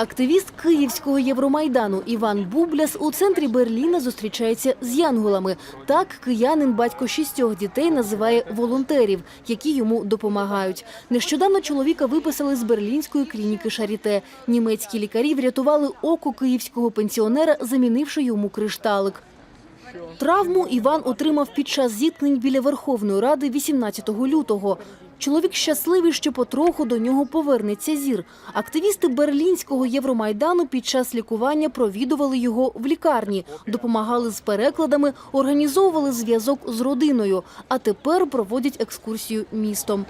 Активіст Київського Євромайдану Іван Бубляс у центрі Берліна зустрічається з янголами. Так киянин батько шістьох дітей називає волонтерів, які йому допомагають. Нещодавно чоловіка виписали з берлінської клініки Шаріте. Німецькі лікарі врятували око київського пенсіонера, замінивши йому кришталик. Травму Іван отримав під час зіткнень біля Верховної Ради 18 лютого. Чоловік щасливий, що потроху до нього повернеться зір. Активісти берлінського Євромайдану під час лікування провідували його в лікарні, допомагали з перекладами, організовували зв'язок з родиною, а тепер проводять екскурсію містом.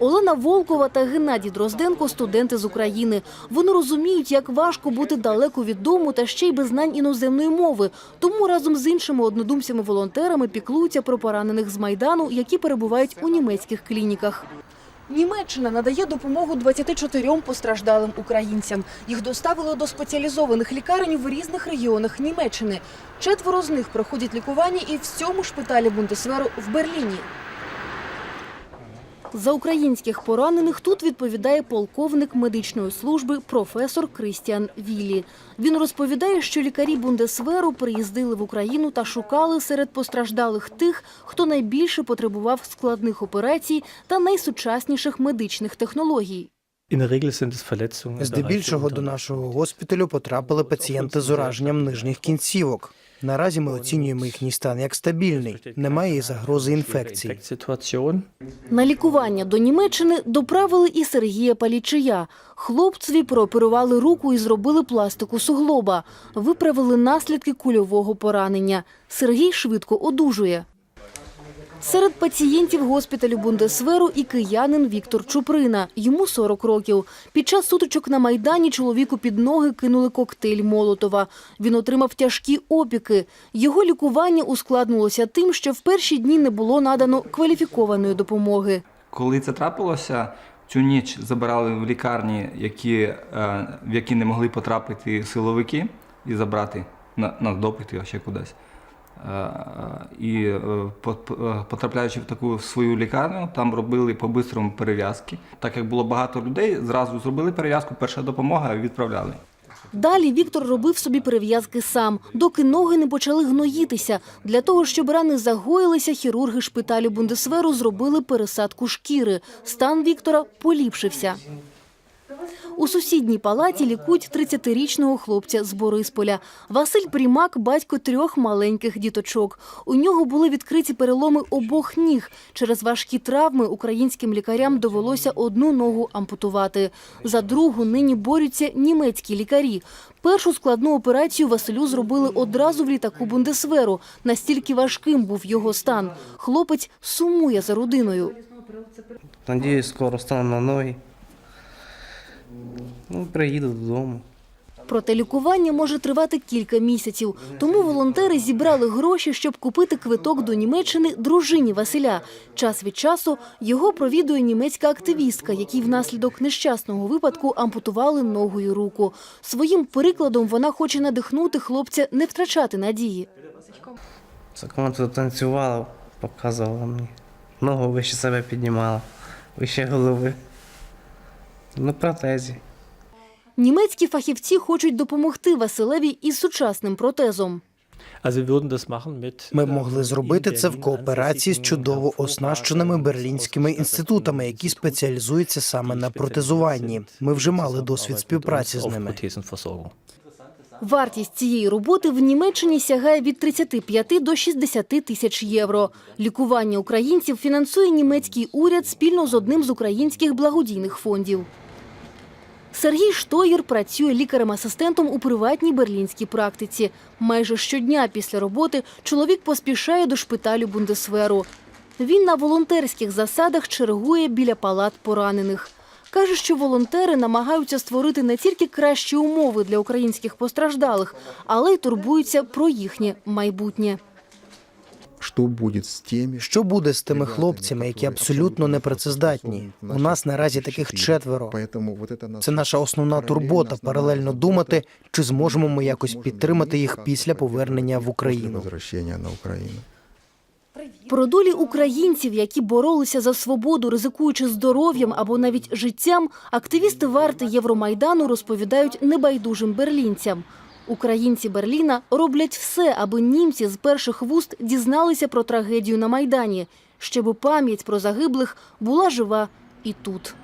Олена Волкова та Геннадій Дрозденко – студенти з України. Вони розуміють, як важко бути далеко від дому та ще й без знань іноземної мови. Тому разом з іншими однодумцями-волонтерами піклуються про поранених з Майдану, які перебувають у німецьких клініках. Німеччина надає допомогу 24 постраждалим українцям. Їх доставили до спеціалізованих лікарень в різних регіонах Німеччини. Четверо з них проходять лікування і в цьому шпиталі Бундесверу в Берліні. За українських поранених тут відповідає полковник медичної служби професор Кристіан Віллі. Він розповідає, що лікарі Бундесверу приїздили в Україну та шукали серед постраждалих тих, хто найбільше потребував складних операцій та найсучасніших медичних технологій. Здебільшого до нашого госпіталю потрапили пацієнти з ураженням нижніх кінцівок. Наразі ми оцінюємо їхній стан як стабільний. Немає загрози інфекції. На лікування до Німеччини доправили і Сергія Палічия. Хлопцеві прооперували руку і зробили пластику суглоба. Виправили наслідки кульового поранення. Сергій швидко одужує. Серед пацієнтів госпіталю Бундесверу і киянин Віктор Чуприна. Йому 40 років. Під час сутичок на Майдані чоловіку під ноги кинули коктейль Молотова. Він отримав тяжкі опіки. Його лікування ускладнилося тим, що в перші дні не було надано кваліфікованої допомоги. Коли це трапилося, цю ніч забирали в лікарні, які, е, в які не могли потрапити силовики і забрати на, на допити ще кудись. Е, І е, по- потрапляючи в таку свою лікарню, там робили по-бистрому перев'язки. Так як було багато людей, зразу зробили перев'язку, перша допомога відправляли. Далі Віктор робив собі перев'язки сам, доки ноги не почали гноїтися. Для того, щоб рани загоїлися, хірурги шпиталю Бундесверу зробили пересадку шкіри. Стан Віктора поліпшився. У сусідній палаті лікують 30-річного хлопця з Борисполя. Василь Прімак – батько трьох маленьких діточок. У нього були відкриті переломи обох ніг. Через важкі травми українським лікарям довелося одну ногу ампутувати. За другу нині борються німецькі лікарі. Першу складну операцію Василю зробили одразу в літаку Бундесверу. Настільки важким був його стан. Хлопець сумує за родиною. Надіюсь, скоро стану на ноги. Ну, приїду додому. Проте лікування може тривати кілька місяців. Тому волонтери зібрали гроші, щоб купити квиток до Німеччини дружині Василя. Час від часу його провідує німецька активістка, якій внаслідок нещасного випадку ампутували ногу і руку. Своїм прикладом вона хоче надихнути хлопця не втрачати надії. Тут танцювала, показувала мені. Ногу вище себе піднімала, вище голови. На протезі. Німецькі фахівці хочуть допомогти Василеві із сучасним протезом. Ми могли зробити це в кооперації з чудово оснащеними берлінськими інститутами, які спеціалізуються саме на протезуванні. Ми вже мали досвід співпраці з ними. Вартість цієї роботи в Німеччині сягає від 35 до 60 тисяч євро. Лікування українців фінансує німецький уряд спільно з одним з українських благодійних фондів. Сергій Штоєр працює лікарем-асистентом у приватній берлінській практиці. Майже щодня після роботи чоловік поспішає до шпиталю Бундесверу. Він на волонтерських засадах чергує біля палат поранених. Каже, що волонтери намагаються створити не тільки кращі умови для українських постраждалих, але й турбуються про їхнє майбутнє. Что будет с теми, Що буде з тими хлопцями, які абсолютно непрацездатні? У нас наразі таких четверо. Це наша основна турбота. Паралельно думати, чи зможемо ми якось підтримати їх після повернення в Україну. Про долі українців, які боролися за свободу, ризикуючи здоров'ям або навіть життям, активісти варти Євромайдану розповідають небайдужим берлінцям. Українці Берліна роблять все, аби німці з перших вуст дізналися про трагедію на Майдані, щоб пам'ять про загиблих була жива і тут.